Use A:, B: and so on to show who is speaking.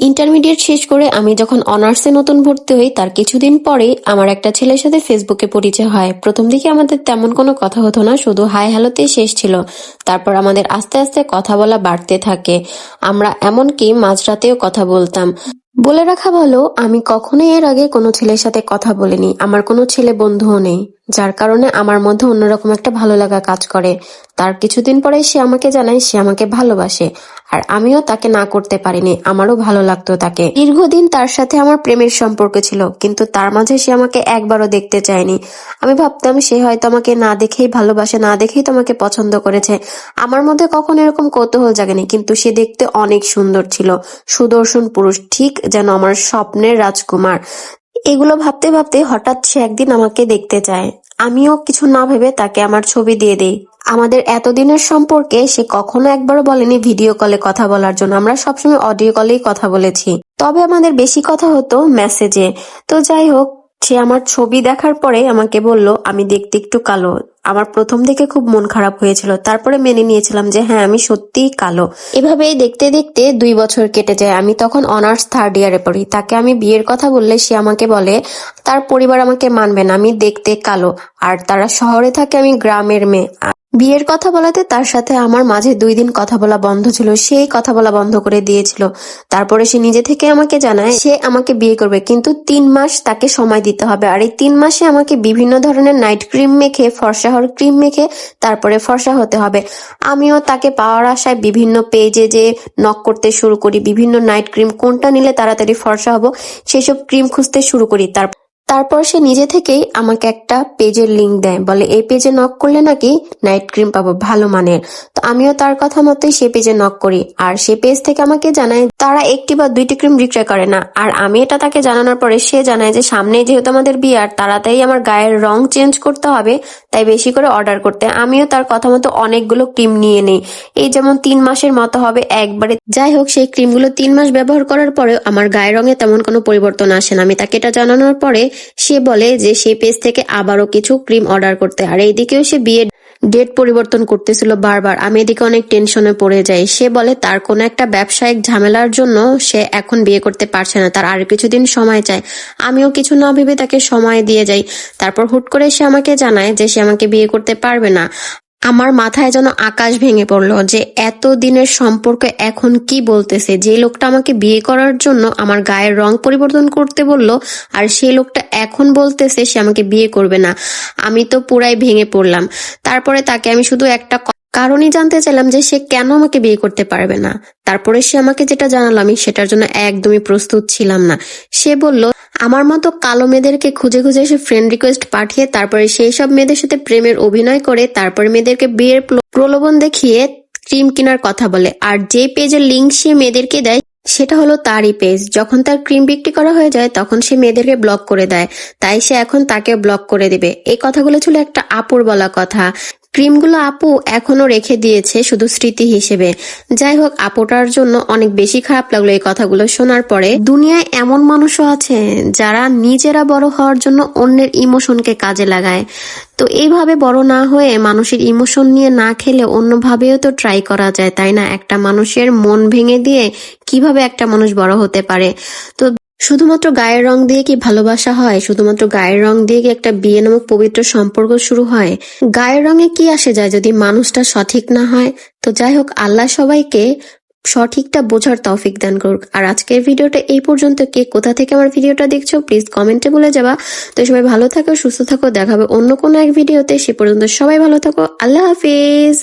A: Intermediate শেষ করে আমি যখন অনার্সে নতুন ভর্তি হই, তার কিছুদিন পরেই আমার একটা ছেলের সাথে ফেসবুকে পরিচয় হয়। প্রথম দিকে আমাদের তেমন কোনো কথা হতো না, শুধু হাই হ্যালোতেই শেষ ছিল। তারপর আমাদের আস্তে আস্তে কথা বলা বাড়তে থাকে। আমরা এমনকি মাঝরাতেও কথা বলতাম। বলে রাখা ভালো, আমি কখনোই এর আগে কোনো ছেলের সাথে কথা বলিনি। আমার কোনো ছেলে বন্ধুও নেই, যার কারণে আমার মধ্যে অন্যরকম একটা ভালো লাগা কাজ করে। তার কিছুদিন পরে সে আমাকে জানায়, সে আমাকে ভালোবাসে। আর আমিও তাকে না করতে পারিনি, আমারও ভালো লাগতো তাকে। দীর্ঘদিন তার সাথে আমার প্রেমের সম্পর্ক ছিল, কিন্তু তার মাঝে সে আমাকে একবারও দেখতে চায়নি। আমি ভাবতাম সে হয়তো আমাকে না দেখেই ভালোবাসে, না দেখেই তোমাকে পছন্দ করেছে। আমার মধ্যে কখনো এরকম কৌতূহল জাগেনি, কিন্তু সে দেখতে অনেক সুন্দর ছিল। সুদর্শন পুরুষ, ঠিক যেন আমার স্বপ্নের রাজকুমার। এগুলো ভাবতে ভাবতে হঠাৎ সে একদিন আমাকে দেখতে চায়। আমিও কিছু না ভেবে তাকে আমার ছবি দিয়ে দেই। আমাদের এতদিনের সম্পর্কে সে কখনো একবারও বলেনি ভিডিও কলে কথা বলার জন্য। আমরা সবসময় অডিও কলেই কথা বলেছি। তবে আমাদের বেশি কথা হতো মেসেজে তো যাই হোক, সে আমার ছবি দেখার পরে আমাকে বলল, আমি দেখতে একটু কালো। আমার প্রথম দিকে খুব মন খারাপ হয়েছিল। তারপরে মেনে নিয়েছিলাম যে হ্যাঁ আমি সত্যিই কালো। এভাবেই দেখতে দেখতে দুই বছর কেটে যায়। আমি তখন অনার্স থার্ড ইয়ারে পড়ি। তাকে আমি বিয়ের কথা বললে সে আমাকে বলে, তার পরিবার আমাকে মানবে না, আমি দেখতে কালো। আর তারা শহরে থাকে, আমি গ্রামের মেয়ে। বিয়ের কথা বলাতে তার সাথে আমার মাঝে দুই দিন কথা বলা বন্ধ ছিল। সেই কথা বলা বন্ধ করে দিয়েছিল। তারপরে সে নিজে থেকে আমাকে জানায়, সে আমাকে বিয়ে করবে, কিন্তু তিন মাস তাকে সময় দিতে হবে। আর এই তিন মাসে আমাকে বিভিন্ন ধরনের নাইট ক্রিম মেখে ফর্সা হওয়ার ক্রিম মেখে তারপরে ফর্সা হতে হবে। আমিও তাকে পাওয়ার আশায় বিভিন্ন পেজে যে নক করতে শুরু করি, বিভিন্ন নাইট ক্রিম কোনটা নিলে তাড়াতাড়ি ফর্সা হব, সেসব ক্রিম খুঁজতে শুরু করি। তার তারপর সে নিজে থেকেই আমাকে একটা পেজের লিংক দেয়। বলে, এই পেজে নক করলে নাকি নাইট ক্রিম পাবো? ভালো মানের। তো আমিও তার কথা মতোই সে পেজে নক করি। আর সে পেজ থেকে আমাকে জানায়, তারা একটি বা দুইটি ক্রিম বিক্রয় করে না। আর আমি এটা তাকে জানানোর পরে সে জানায় যে সামনে যেহেতু আমাদের বিয়ে, আর তাড়াতাড়ি আমার গায়ের রং চেঞ্জ করতে হবে, তাই বেশি করে অর্ডার করতে। আমিও তার কথা মতো অনেকগুলো ক্রিম নিয়ে নেই। এই যেমন তিন মাসের মতো হবে, একবারে। যাই হোক, সেই ক্রিমগুলো তিন মাস ব্যবহার করার পরেও আমার গায়ের রঙে তেমন কোনো পরিবর্তন আসে না। আমি তাকে এটা জানানোর পরে সে বলে যে সে পেজ থেকে আবারও কিছু ক্রিম অর্ডার করতে। আর এইদিকেও সে বিয়ের ডেট পরিবর্তন করতেছিল বারবার। আমি এদিকে অনেক টেনশনে পড়ে যাই। সে বলে, তার কোনো একটা ব্যবসায়িক ঝামেলার জন্য সে এখন বিয়ে করতে পারছে না। তার আর কিছুদিন সময় চায় আমিও কিছু না ভেবে তাকে সময় দিয়ে যাই। তারপর হুট করে সে আমাকে জানায় যে সে আমাকে বিয়ে করতে পারবে না। আমার মাথায় যেন আকাশ ভেঙে পড়ল যে এত দিনের সম্পর্ক এখন কি বলতেছে? যে লোকটা আমাকে বিয়ে করার জন্য আমার গায়ের রং পরিবর্তন করতে বলল, আর সেই লোকটা এখন বলতেছে সে আমাকে বিয়ে করবে না। আমি তো পুরাই ভেঙে পড়লাম। তারপরে তাকে আমি শুধু একটা কারণই জানতে চাইলাম যে সে কেন আমাকে বিয়ে করতে পারবে না। তারপরে সে আমাকে যেটা জানালো, আমি সেটার জন্য একদমই প্রস্তুত ছিলাম না। সে বলল আমার মতো কালো মেয়েদেরকে খুঁজে খুঁজে সে ফ্রেন্ড রিকোয়েস্ট পাঠিয়ে তারপরে সেই সব মেয়েদের সাথে প্রেমের অভিনয় করে তারপরে মেয়েদেরকে বিয়ের প্রলোভন দেখিয়ে ক্রিম কেনার কথা বলে। আর যে পেজের লিঙ্ক সে মেয়েদেরকে দেয়, সেটা হলো তারই পেজ যখন তার ক্রিম বিক্রি করা হয়ে যায়, তখন সে মেয়েদেরকে ব্লক করে দেয়। তাই সে এখন তাকে ব্লক করে দেবে। এই কথাগুলো ছিল একটা আপুর বলা কথা। ক্রিমগুলো আপু এখনও রেখে দিয়েছে শুধু স্মৃতি হিসেবে। যাই হোক আপুটার জন্য অনেক বেশি খারাপ লাগল এই কথাগুলো শোনার পরে। দুনিয়ায় এমন মানুষও আছে যারা নিজেরা বড় হওয়ার জন্য অন্যের ইমোশনকে কাজে লাগায়। তো এইভাবে বড় না হয়ে মানুষের ইমোশন নিয়ে না খেলে অন্যভাবেও তো ট্রাই করা যায়, তাই না? একটা মানুষের মন ভেঙে দিয়ে কীভাবে একটা মানুষ বড় হতে পারে? তো শুধুমাত্র গায়ের রং দিয়ে কি ভালোবাসা হয়? শুধুমাত্র গায়ের রং দিয়ে কি একটা বিয়ে নামক পবিত্র সম্পর্ক শুরু হয়? গায়ের রঙে কি আসে যায় যদি মানুষটা সঠিক না হয়? তো যাই হোক, আল্লাহ সবাইকে সঠিকটা বোঝার তৌফিক দান করুক। আর আজকের ভিডিওটা এই পর্যন্ত। কে কোথা থেকে আমার ভিডিওটা দেখছ প্লিজ কমেন্টে বলে যাবা। তো সবাই ভালো থাকো, সুস্থ থাকো দেখাবে অন্য কোনো এক ভিডিওতে। সে পর্যন্ত সবাই ভালো থাকো। আল্লাহ হাফিজ।